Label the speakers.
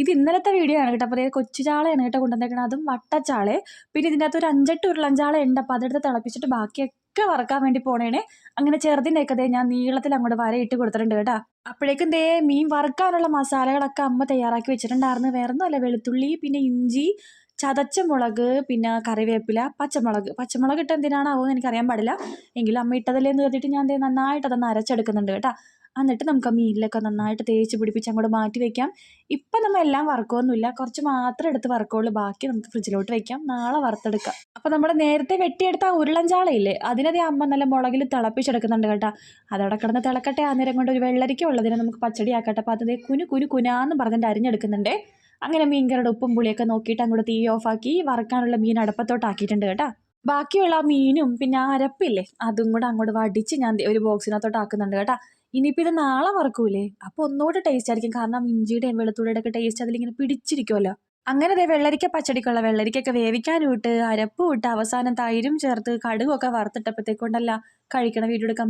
Speaker 1: ഇത് ഇന്നലത്തെ വീഡിയോ ആണ് കേട്ടോ. അപ്പോൾ കൊച്ചു ചാളയാണ് കേട്ടോ കൊണ്ടുവന്നേക്കണം അതും വട്ടച്ചാളെ. പിന്നെ ഇതിന്റെ അകത്ത് ഒരു അഞ്ചെട്ട് ഉരുളഞ്ചാള ഉണ്ട്. അപ്പോൾ അതെടുത്ത് തിളപ്പിച്ചിട്ട് ബാക്കിയൊക്കെ വറക്കാൻ വേണ്ടി പോണേണേ. അങ്ങനെ ചെറുതിന്റെ ഒക്കെ ദേ ഞാൻ നീളത്തിൽ അങ്ങോട്ട് വര ഇട്ട് കൊടുത്തിട്ടുണ്ട് കേട്ടോ. അപ്പോഴേക്കും ദേ മീൻ വറുക്കാനുള്ള മസാലകളൊക്കെ അമ്മ തയ്യാറാക്കി വെച്ചിട്ടുണ്ടായിരുന്നു. വേറെ ഒന്നുമല്ല വെളുത്തുള്ളി പിന്നെ ഇഞ്ചി ചതച്ച മുളക് പിന്നെ കറിവേപ്പില പച്ചമുളക്. പച്ചമുളക് ഇട്ട് എന്തിനാണാവോ എന്ന് എനിക്കറിയാൻ പാടില്ല. എങ്കിലും അമ്മ ഇട്ടതല്ലേ എന്ന് കരുതിയിട്ട് ഞാൻ നന്നായിട്ട് അതൊന്ന് അരച്ചെടുക്കുന്നുണ്ട് കേട്ടോ. എന്നിട്ട് നമുക്ക് ആ മീനിലൊക്കെ നന്നായിട്ട് തേച്ച് പിടിപ്പിച്ച് അങ്ങോട്ട് മാറ്റി വെക്കാം. ഇപ്പം നമ്മൾ എല്ലാം വറക്കുമൊന്നുമില്ല കുറച്ച് മാത്രം എടുത്ത് വറക്കുള്ളൂ ബാക്കി നമുക്ക് ഫ്രിഡ്ജിലോട്ട് വെക്കാം. നാളെ വറുത്തെടുക്കാം. അപ്പോൾ നമ്മൾ നേരത്തെ വെട്ടിയെടുത്ത ആ ഉരുളഞ്ചാളയില്ലേ അതിനതേ അമ്മ നല്ല മുളകിൽ തിളപ്പിച്ചെടുക്കുന്നുണ്ട് കേട്ടോ. അതവിടെ കിടന്ന് തിളക്കട്ടെ. ആ നേരം കൊണ്ട് ഒരു വെള്ളരിക്ക ഉള്ളതിനെ നമുക്ക് പച്ചടി ആക്കട്ടെ അപ്പോൾ അതേ കുനു കുനു കുനാന്ന് പറഞ്ഞിട്ട് അരിഞ്ഞെടുക്കുന്നുണ്ട്. അങ്ങനെ മീൻകറിയുടെ ഉപ്പും പുളിയൊക്കെ നോക്കിയിട്ട് അങ്ങോട്ട് തീ ഓഫാക്കി വറക്കാനുള്ള മീൻ അടുപ്പത്തോട്ടാക്കിയിട്ടുണ്ട് കേട്ടോ. ബാക്കിയുള്ള ആ മീനും പിന്നെ ആ അരപ്പില്ലേ അതും കൂടെ അങ്ങോട്ട് വടിച്ച് ഞാൻ ഒരു ബോക്സിനകത്തോട്ട് ആക്കുന്നുണ്ട് കേട്ടോ. ഇനിയിപ്പോൾ ഇത് നാളെ വറക്കൂലേ? അപ്പോൾ ഒന്നുകൂടെ ടേസ്റ്റ് ആയിരിക്കും. കാരണം ഇഞ്ചിയുടെയും വെളുത്തുള്ളിയുടെ ഒക്കെ ടേസ്റ്റ് അതിലിങ്ങനെ പിടിച്ചിരിക്കുമല്ലോ അങ്ങനെ ദേ വെള്ളരിക്ക പച്ചടിക്കുള്ള വെള്ളരിക്കൊക്കെ വേവിക്കാനും ഇട്ട് അരപ്പും ഇട്ട് അവസാനം തൈരും ചേർത്ത് കടുകൊക്കെ വറുത്തിട്ടപ്പോഴത്തേക്കൊണ്ടല്ല കഴിക്കണ വീഡിയോ എടുക്കാൻ